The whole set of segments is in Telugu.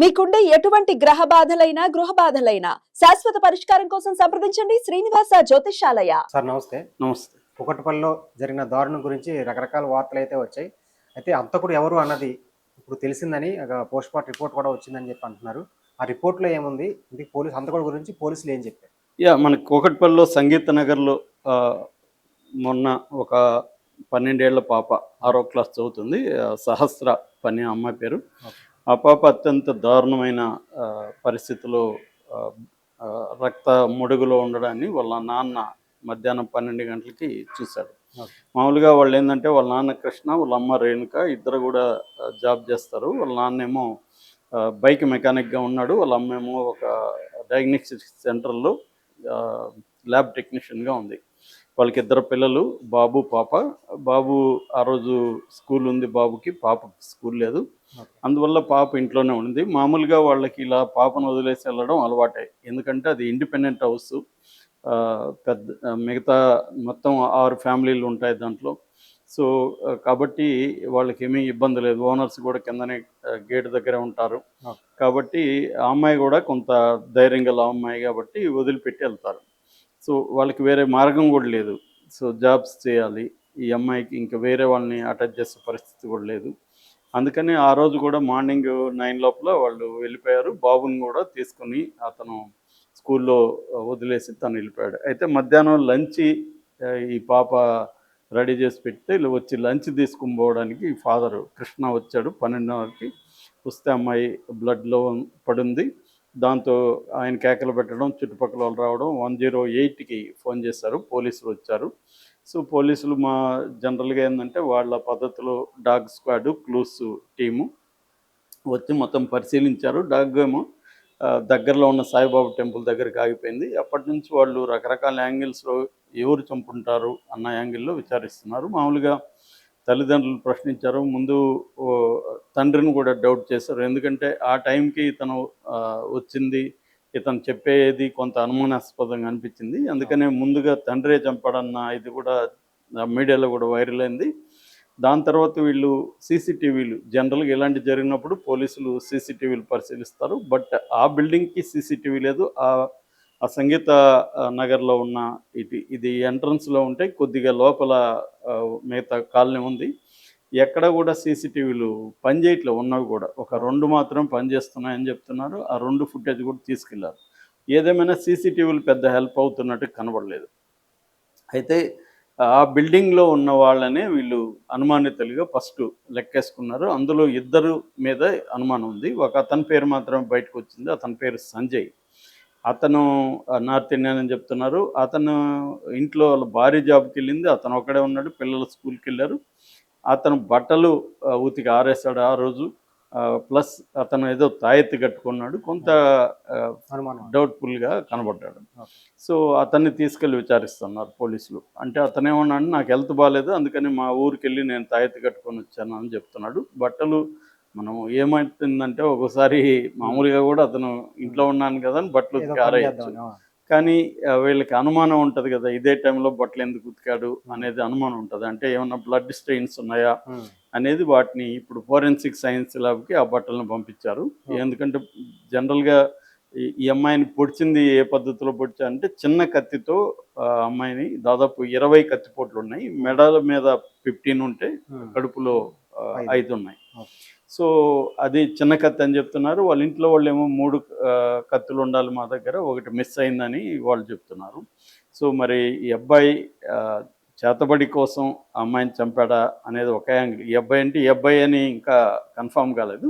మీకుండే ఎటువంటి గ్రహ బాధలైనా గృహ బాధలైనా శాశ్వత పరిష్కారం కోసం సంప్రదించండి శ్రీనివాస జ్యోతిషాలయ. సార్ నమస్తే. నమస్తే. కుకట్పల్లిలో జరిగిన దారుణం గురించి రకరకాల వార్తలు అయితే వచ్చాయి. అయితే అంతకుడు ఎవరు అన్నది ఇప్పుడు తెలిసిందని పోస్ట్ మార్టం రిపోర్ట్ కూడా వచ్చిందని చెప్పి అంటున్నారు. ఆ రిపోర్ట్లో ఏముంది? ఇది పోలీస్ అంతకుడు గురించి పోలీసులు ఏం చెప్పారు? యా మన కోకట్పల్లిలో సంగీత నగర్లో మొన్న ఒక పన్నెండేళ్ళ పాప ఆరో క్లాస్ చదువుతుంది. సహస్ర పని అమ్మాయి పేరు. ఆ పాప అత్యంత దారుణమైన పరిస్థితిలో రక్త ముడుగులో ఉండడాన్ని వాళ్ళ నాన్న మధ్యాహ్నం పన్నెండు గంటలకి చూశాడు. మామూలుగా వాళ్ళు ఏంటంటే వాళ్ళ నాన్న కృష్ణ వాళ్ళ అమ్మ రేణుక ఇద్దరు కూడా జాబ్ చేస్తారు. వాళ్ళ నాన్నేమో బైక్ మెకానిక్గా ఉన్నాడు. వాళ్ళ అమ్మేమో ఒక డయాగ్నోస్టిక్ సెంటర్లో ల్యాబ్ టెక్నీషియన్గా ఉంది. వాళ్ళకి ఇద్దరు పిల్లలు బాబు పాప. బాబు ఆ రోజు స్కూల్ ఉంది బాబుకి పాపకి స్కూల్ లేదు. అందువల్ల పాప ఇంట్లోనే ఉంది మామూలుగా వాళ్ళకి ఇలా పాపను వదిలేసి వెళ్ళడం అలవాటే. ఎందుకంటే అది ఇండిపెండెంట్ హౌస్. పెద్ద మిగతా మొత్తం ఆరు ఫ్యామిలీలు ఉంటాయి దాంట్లో. సో కాబట్టి వాళ్ళకి ఏమీ ఇబ్బంది లేదు. ఓనర్స్ కూడా కిందనే గేట్ దగ్గర ఉంటారు. కాబట్టి ఆ అమ్మాయి కూడా కొంత ధైర్యం గల అమ్మాయి కాబట్టి వదిలిపెట్టి వెళ్తారు. సో వాళ్ళకి వేరే మార్గం కూడా లేదు. సో జాబ్స్ చేయాలి. ఈ అమ్మాయికి ఇంకా వేరే వాళ్ళని అటాచ్ చేసే పరిస్థితి కూడా లేదు. అందుకని ఆ రోజు కూడా మార్నింగ్ నైన్ లోపల వాళ్ళు వెళ్ళిపోయారు. బాబుని కూడా తీసుకుని అతను స్కూల్లో వదిలేసి తను వెళ్ళిపోయాడు. అయితే మధ్యాహ్నం లంచ్ ఈ పాప రెడీ చేసి పెడితే వచ్చి లంచ్ తీసుకుని పోవడానికి ఫాదర్ కృష్ణ వచ్చాడు. పన్నెండున్నరకి వస్తే అమ్మాయి బ్లడ్లో పడింది దాంతో ఆయన కేకలు పెట్టడం చుట్టుపక్కల వాళ్ళు రావడం వన్ జీరో ఎయిట్కి ఫోన్ చేశారు. పోలీసులు వచ్చారు. సో పోలీసులు మా జనరల్గా ఏంటంటే వాళ్ళ పద్ధతిలో డాగ్ స్క్వాడ్ క్లూస్ టీము వచ్చి మొత్తం పరిశీలించారు. డాగ్ ఏమో దగ్గరలో ఉన్న సాయిబాబా టెంపుల్ దగ్గరికి ఆగిపోయింది. అప్పటి నుంచి వాళ్ళు రకరకాల యాంగిల్స్లో ఎవరు చంపుంటారు అన్న యాంగిల్లో విచారిస్తున్నారు. మామూలుగా తల్లిదండ్రులు ప్రశ్నించారు. ముందు తండ్రిని కూడా డౌట్ చేశారు. ఎందుకంటే ఆ టైంకి ఇతను వచ్చింది. ఇతను చెప్పేది కొంత అనుమానాస్పదంగా అనిపించింది. అందుకనే ముందుగా తండ్రే చంపాడన్న ఇది కూడా మీడియాలో కూడా వైరల్ అయింది. దాని తర్వాత వీళ్ళు సీసీటీవీలు జనరల్గా ఇలాంటి జరిగినప్పుడు పోలీసులు సీసీటీవీలు పరిశీలిస్తారు. బట్ ఆ బిల్డింగ్కి సీసీటీవీ లేదు. ఆ ఆ సంగీత నగర్లో ఉన్న ఇది ఇది ఎంట్రన్స్లో ఉంటే కొద్దిగా లోపల మిగతా కాలనీ ఉంది. ఎక్కడ కూడా సీసీటీవీలు పనిచేయట్లో ఉన్నవి కూడా. ఒక రెండు మాత్రం పనిచేస్తున్నాయని చెప్తున్నారు. ఆ రెండు ఫుటేజ్ కూడా తీసుకెళ్ళారు. ఏదేమైనా సీసీటీవీలు పెద్ద హెల్ప్ అవుతున్నట్టు కనబడలేదు. అయితే ఆ బిల్డింగ్లో ఉన్న వాళ్ళనే వీళ్ళు అనుమానితులుగా ఫస్ట్ లెక్కేసుకున్నారు. అందులో ఇద్దరు మీద అనుమానం ఉంది. ఒక అతని పేరు మాత్రం బయటకు వచ్చింది. అతని పేరు సంజయ్. అతను నార్త్ ఇండియన్ అని చెప్తున్నారు. అతను ఇంట్లో వాళ్ళ భార్య జాబ్కి వెళ్ళింది అతను ఒకడే ఉన్నాడు. పిల్లలు స్కూల్కి వెళ్ళారు అతను బట్టలు ఉతికి ఆరేస్తాడు ఆ రోజు. ప్లస్ అతను ఏదో తాయెత్తి కట్టుకున్నాడు. కొంత డౌట్ఫుల్గా కనబడ్డాడు. సో అతన్ని తీసుకెళ్ళి విచారిస్తున్నారు పోలీసులు. అంటే అతనేమన్నాడు నాకు హెల్త్ బాగాలేదు అందుకని మా ఊరికి వెళ్ళి నేను తాయెత్తి కట్టుకొని వచ్చాను అని చెప్తున్నాడు. బట్టలు మనం ఏమైతుందంటే ఒకసారి మామూలుగా కూడా అతను ఇంట్లో ఉన్నాను కదా అని బట్టలు ఏదో ఉతికి పని ఆరేయచ్చు చేద్దామని, ఆ. కానీ వీళ్ళకి అనుమానం ఉంటుంది కదా ఇదే టైంలో బట్టలు ఎందుకు ఉతికాడు అనేది అనుమానం ఉంటుంది అంటే ఏమన్నా బ్లడ్ స్ట్రెయిన్స్ ఉన్నాయా. అనేది వాటిని ఇప్పుడు ఫోరెన్సిక్ సైన్స్ ల్యాబ్కి ఆ బట్టలను పంపించారు. ఎందుకంటే జనరల్గా ఈ ఈ అమ్మాయిని పొడిచింది ఏ పద్ధతిలో పొడిచా అంటే చిన్న కత్తితో ఆ అమ్మాయిని దాదాపు ఇరవై కత్తిపోట్లు ఉన్నాయి మెడల మీద ఫిఫ్టీన్ ఉంటే. కడుపులో ఐదు. ఉన్నాయి. సో అది చిన్న కత్తి అని చెప్తున్నారు. వాళ్ళ ఇంట్లో వాళ్ళు ఏమో మూడు కత్తులు ఉండాలి మా దగ్గర. ఒకటి మిస్ అయిందని వాళ్ళు చెప్తున్నారు. సో మరి ఈ అబ్బాయి చేతబడి కోసం ఆ అమ్మాయిని చంపాడా అనేది ఒక యాంగిల్. ఈ అబ్బాయి అంటే ఈ అబ్బాయి అని ఇంకా కన్ఫామ్ కాలేదు.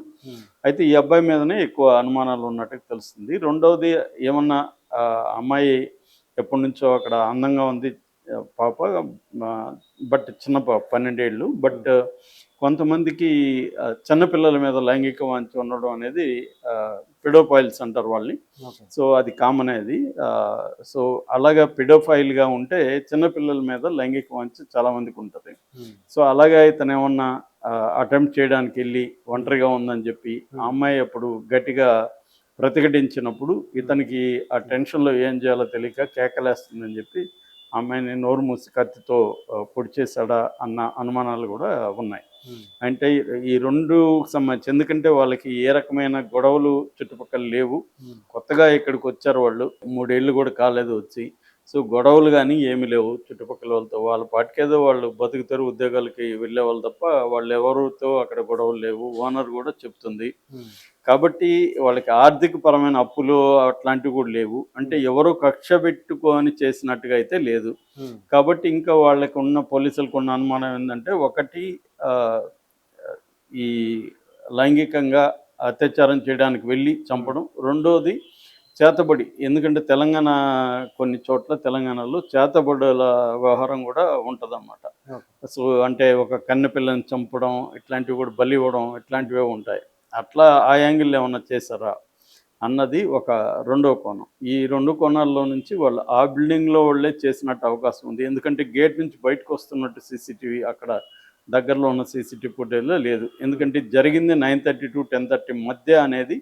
అయితే ఈ అబ్బాయి మీదనే ఎక్కువ అనుమానాలు ఉన్నట్టు తెలుస్తుంది. రెండవది ఏమన్నా అమ్మాయి ఎప్పటి నుంచో అక్కడ అందంగా ఉంది పాప బట్ చిన్న పాప పన్నెండేళ్ళు. బట్ కొంతమందికి చిన్నపిల్లల మీద లైంగిక వాంఛ ఉండడం అనేది పిడోపాయిల్స్ అంటారు వాళ్ళని. సో అది కామన్ అది. సో అలాగా పిడోఫైల్గా ఉంటే చిన్నపిల్లల మీద లైంగిక వాంఛ చాలా మందికి ఉంటుంది. సో అలాగే ఇతను ఏమన్నా అటెంప్ట్ చేయడానికి వెళ్ళి ఒంటరిగా ఉందని చెప్పి ఆ అమ్మాయి అప్పుడు గట్టిగా ప్రతిఘటించినప్పుడు ఇతనికి ఆ టెన్షన్లో ఏం చేయాలో తెలియక కేకలేస్తుందని చెప్పి అమ్మాయిని నోరు మూసి కత్తితో పొడి చేశాడా అన్న అనుమానాలు కూడా ఉన్నాయి. అంటే ఈ రెండు సంబంధించి ఎందుకంటే వాళ్ళకి ఏ రకమైన గొడవలు చుట్టుపక్కల లేవు. కొత్తగా ఇక్కడికి వచ్చారు వాళ్ళు. మూడేళ్ళు కూడా కాలేదు వచ్చి. సో గొడవలు కానీ ఏమీ లేవు. చుట్టుపక్కల వాళ్ళతో వాళ్ళ పాటికేదో వాళ్ళు బతుకుతారు ఉద్యోగాలకి వెళ్ళే వాళ్ళు తప్ప వాళ్ళు ఎవరితో అక్కడ గొడవలు లేవు. ఓనర్ కూడా చెప్తుంది. కాబట్టి వాళ్ళకి ఆర్థిక పరమైన అప్పులు అట్లాంటివి కూడా లేవు. అంటే ఎవరో కక్ష పెట్టుకొని చేసినట్టుగా అయితే లేదు. కాబట్టి ఇంకా వాళ్ళకి ఉన్న పోలీసులకు ఉన్న అనుమానం ఏంటంటే ఒకటి ఈ లైంగికంగా అత్యాచారం చేయడానికి వెళ్ళి చంపడం. రెండోది చేతబడి. ఎందుకంటే తెలంగాణ కొన్ని చోట్ల తెలంగాణలో చేతబడుల వ్యవహారం కూడా ఉంటుందన్నమాట. సో అంటే ఒక కన్నె పిల్లని చంపడం ఇట్లాంటివి కూడా బలి ఇవ్వడం ఇట్లాంటివే ఉంటాయి. అట్లా ఆ యాంగిల్ ఏమన్నా చేశారా? అన్నది ఒక రెండో కోణం. ఈ రెండు కోణాల్లో నుంచి వాళ్ళు ఆ బిల్డింగ్లో వాళ్ళే చేసినట్టు అవకాశం ఉంది. ఎందుకంటే గేట్ నుంచి బయటకు వస్తున్నట్టు సీసీటీవీ అక్కడ దగ్గరలో ఉన్న సీసీటీవీ ఫుటేజ్లో లేదు. ఎందుకంటే జరిగింది nine thirty to ten thirty మధ్య అనేది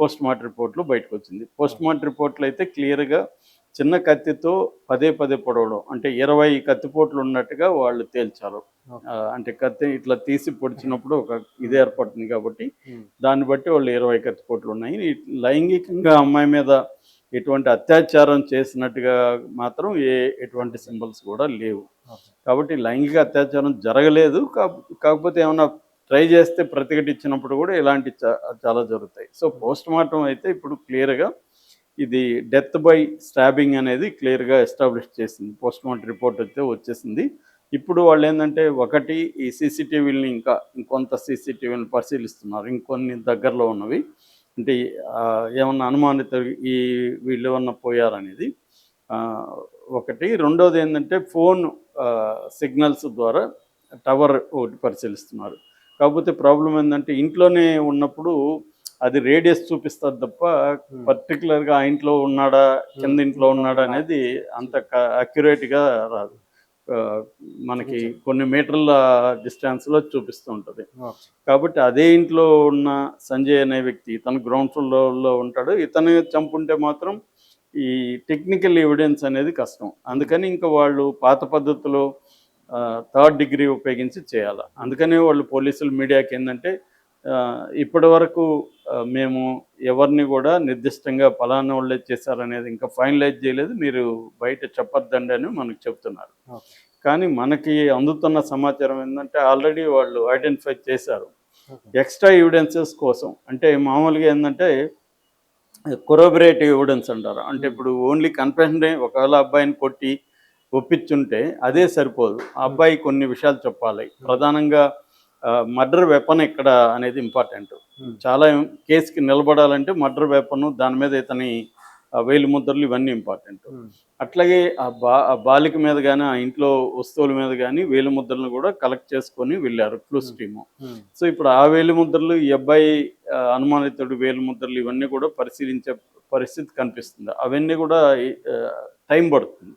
పోస్ట్ మార్టం రిపోర్ట్లో బయటకు వచ్చింది పోస్ట్ మార్టం రిపోర్ట్లో అయితే క్లియర్గా చిన్న కత్తితో పదే పదే పొడవడం అంటే ఇరవై కత్తిపోట్లు ఉన్నట్టుగా వాళ్ళు తేల్చారు. అంటే కత్తి ఇట్లా తీసి పొడిచినప్పుడు ఒక ఇది ఏర్పడుతుంది కాబట్టి ఉమ్, దాన్ని బట్టి వాళ్ళు ఇరవై కత్తిపోట్లు ఉన్నాయి. లైంగికంగా అమ్మాయి మీద ఎటువంటి అత్యాచారం చేసినట్టుగా మాత్రం ఏ ఎటువంటి సింబల్స్ కూడా లేవు. కాబట్టి లైంగిక అత్యాచారం జరగలేదు. కాకపోతే ఏమైనా ట్రై చేస్తే ప్రతిఘటించినప్పుడు కూడా ఇలాంటి చా- చాలా జరుగుతాయి. సో పోస్ట్ మార్టం అయితే ఇప్పుడు క్లియర్గా ఇది డెత్ బై స్టాబింగ్ అనేది క్లియర్గా ఎస్టాబ్లిష్ చేసింది. పోస్ట్ మార్టం రిపోర్ట్ అయితే వచ్చేసింది. ఇప్పుడు వాళ్ళు ఏంటంటే ఒకటి ఈ సీసీటీవీలని ఇంకా ఇంకొంత సీసీటీవీని పరిశీలిస్తున్నారు. ఇంకొన్ని దగ్గరలో ఉన్నవి. అంటే ఏమన్నా అనుమానిత ఈ వీళ్ళు ఏమన్నా పోయారనేది. ఒకటి. రెండోది ఏంటంటే ఫోన్ సిగ్నల్స్ ద్వారా టవర్ ఒకటి పరిశీలిస్తున్నారు. కాకపోతే ప్రాబ్లం ఏంటంటే ఇంట్లోనే ఉన్నప్పుడు అది రేడియస్ చూపిస్తుంది తప్ప ఉమ్, పర్టికులర్గా ఆ ఇంట్లో ఉన్నాడా కింద ఇంట్లో ఉన్నాడా అనేది అంత అక్యురేట్గా రాదు. మనకి కొన్ని మీటర్ల డిస్టెన్స్లో చూపిస్తూ ఉంటుంది. కాబట్టి అదే ఇంట్లో ఉన్న సంజయ్ అనే వ్యక్తి తను గ్రౌండ్ ఫ్లోర్లో ఉంటాడు. ఇతను చంపుంటే మాత్రం ఈ టెక్నికల్ ఎవిడెన్స్ అనేది కష్టం. అందుకని ఇంకా వాళ్ళు పాత పద్ధతిలో థర్డ్ డిగ్రీ ఉపయోగించి చేయాలి. అందుకనే వాళ్ళు పోలీసులు మీడియాకి ఏంటంటే ఇప్పటి వరకు మేము ఎవరిని కూడా నిర్దిష్టంగా ఫలానా వాళ్ళే చేశారనేది ఇంకా ఫైనలైజ్ చేయలేదు. మీరు బయట చెప్పొద్దండి అని మనకు చెప్తున్నారు. కానీ మనకి అందుతున్న సమాచారం ఏంటంటే ఆల్రెడీ వాళ్ళు ఐడెంటిఫై చేశారు. ఎక్స్ట్రా ఎవిడెన్సెస్ కోసం. అంటే మామూలుగా ఏంటంటే కొరోబరేటివ్ ఎవిడెన్స్ అంటారు. అంటే ఇప్పుడు ఓన్లీ కన్ఫెషన్ ఒకవేళ అబ్బాయిని కొట్టి ఒప్పించుంటే అదే సరిపోదు. ఆ అబ్బాయి కొన్ని విషయాలు చెప్పాలి. ప్రధానంగా మర్డర్ వెపన్ ఎక్కడ అనేది ఇంపార్టెంట్. చాలా కేసుకి నిలబడాలంటే మర్డర్ వెపన్ దాని మీద ఇతని వేలి ముద్రలు ఇవన్నీ ఇంపార్టెంట్. అట్లాగే ఆ బా ఆ బాలిక మీద కానీ ఆ ఇంట్లో వస్తువుల మీద కానీ వేలి ముద్రలను కూడా కలెక్ట్ చేసుకొని వెళ్ళారు క్లూస్ టీము. సో ఇప్పుడు ఆ వేలి ముద్రలు ఈ అబ్బాయి అనుమానితుడు వేలి ముద్రలు ఇవన్నీ కూడా పరిశీలించే పరిస్థితి కనిపిస్తుంది. అవన్నీ కూడా టైం పడుతుంది.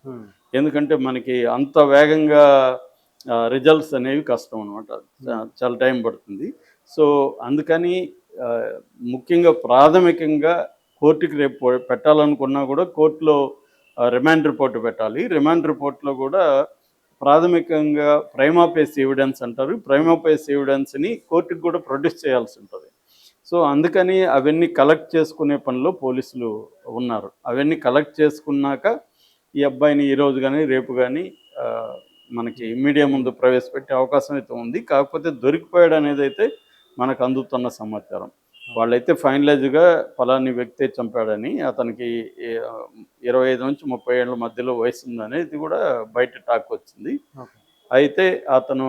ఎందుకంటే మనకి అంత వేగంగా రిజల్ట్స్ అనేవి కష్టం అనమాట చాలా టైం పడుతుంది. సో అందుకని ముఖ్యంగా ప్రాథమికంగా కోర్టుకి రేపు పెట్టాలనుకున్నా కూడా కోర్టులో రిమాండ్ రిపోర్ట్ పెట్టాలి. రిమాండ్ రిపోర్ట్లో కూడా ప్రాథమికంగా ప్రైమాపేస్ ఎవిడెన్స్ అంటారు. ప్రైమాపేస్ ఎవిడెన్స్ని కోర్టుకి కూడా ప్రొడ్యూస్ చేయాల్సి ఉంటుంది. సో అందుకని అవన్నీ కలెక్ట్ చేసుకునే పనిలో పోలీసులు ఉన్నారు. అవన్నీ కలెక్ట్ చేసుకున్నాక ఈ అబ్బాయిని ఈ రోజు కానీ రేపు కానీ మనకి మీడియా ముందు ప్రవేశపెట్టే అవకాశం అయితే ఉంది. కాకపోతే దొరికిపోయాడు అనేది అయితే మనకు అందుతున్న సమాచారం. వాళ్ళైతే ఫైనలైజ్గా ఫలాని వ్యక్తి చంపాడని అతనికి ఇరవై ఐదు నుంచి ముప్పై ఏళ్ళ మధ్యలో వయసు ఉందనేది కూడా బయట టాక్ వచ్చింది. అయితే అతను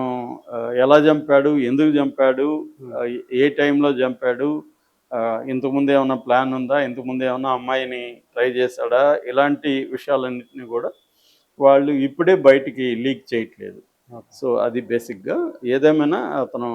ఎలా చంపాడు ఎందుకు చంపాడు ఏ టైంలో చంపాడు ఇంతకుముందు ఏమైనా ప్లాన్ ఉందా? ఇంతకుముందు ఏమైనా అమ్మాయిని ట్రై చేశాడా? ఇలాంటి విషయాలన్నింటినీ కూడా వాళ్ళు ఇప్పుడే బయటికి లీక్ చేయట్లేదు. సో అది బేసిక్గా ఏదేమైనా అతను